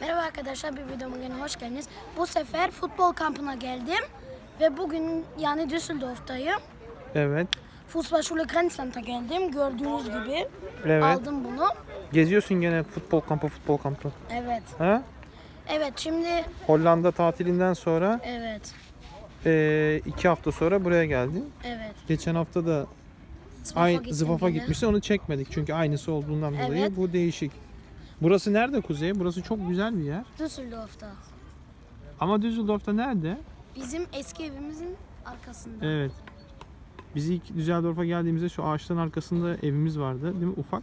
Merhaba arkadaşlar bir videoma yine hoş geldiniz. Bu sefer futbol kampına geldim ve bugün yani Düsseldorf'tayım. Evet. Fußballschule Grenzland'a geldim gördüğünüz gibi. Evet. Aldım bunu. Geziyorsun gene futbol kampı futbol kampı. Evet. Ha? Evet şimdi Hollanda tatilinden sonra evet. eee, iki hafta sonra buraya geldin. Evet. Geçen hafta da Zıvafa ay, zıvafa gitmişti onu çekmedik çünkü aynısı olduğundan dolayı Evet. bu değişik. Burası nerede Kuzey? Burası çok güzel bir yer. Düsseldorf'ta. Ama Düsseldorf'ta nerede? Bizim eski evimizin arkasında. Evet. Biz ilk Düsseldorf'a geldiğimizde şu ağaçların arkasında evimiz vardı değil mi? Ufak.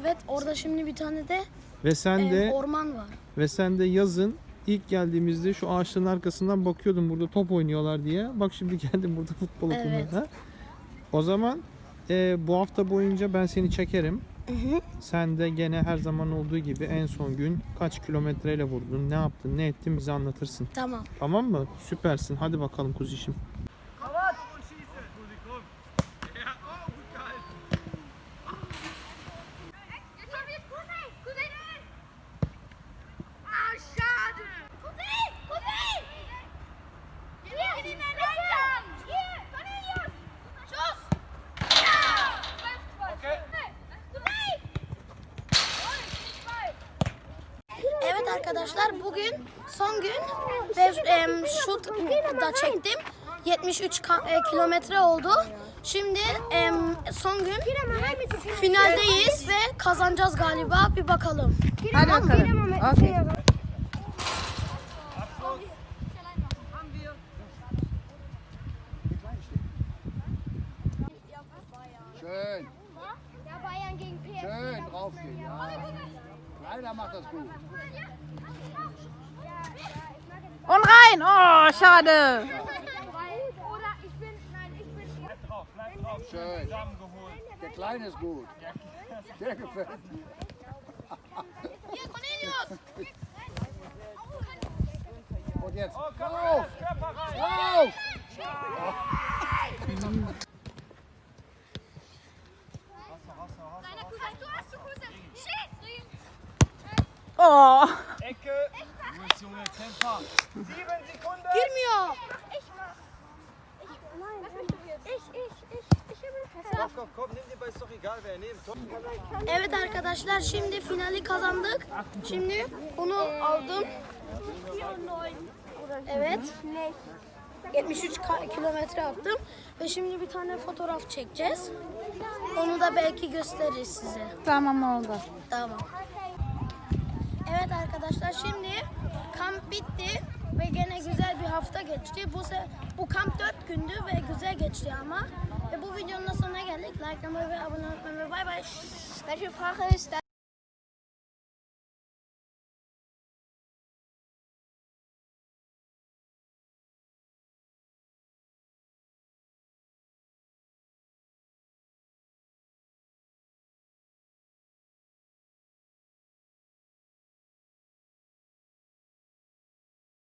Evet orada şimdi bir tane de Ve sen e, de orman var. ve sen de yazın ilk geldiğimizde şu ağaçların arkasından bakıyordun burada top oynuyorlar diye. Bak şimdi geldin burada futbol Evet. okuluna. O zaman e, bu hafta boyunca ben seni çekerim. Hı hı. Sen de gene her zaman olduğu gibi en son gün kaç kilometreyle vurdun, ne yaptın, ne ettin bize anlatırsın. Tamam. Tamam mı? Süpersin. Hadi bakalım kuzişim. Arkadaşlar bugün son gün ve em, şut da çektim. 73 ka- e, kilometre oldu. Şimdi em, son gün finaldeyiz ve kazanacağız galiba. Bir bakalım. Hadi bakalım. Okay. Schön, Ja, Bayern gegen PSG. schön draufgehen. Ja. Leider macht das gut. Und rein! Oh, schade! Oder ich bin, nein, ich bin. Schön. Der Kleine ist gut. Der gefällt mir. Hier Cornelius! Und jetzt drauf! Drauf! Oh! Ecke. Los, Junge, Kämpfer. Sieben Sekunden. Girmiyor. Ich, ich, ich, ich will Komm, komm, komm, nimm den Ball, ist doch egal, wer er nimmt. Komm. Evet arkadaşlar şimdi finali kazandık. Şimdi bunu aldım. Evet. 73 ka- kilometre yaptım. Ve şimdi bir tane fotoğraf çekeceğiz. Onu da belki gösteririz size. Tamam oldu. Tamam. Arkadaşlar şimdi kamp bitti ve gene güzel bir hafta geçti. Bu bu kamp 4 gündü ve güzel geçti ama. Ve bu videonun da sonuna geldik. Like, ve abone olmayı bay bay. Welche Sprache ist?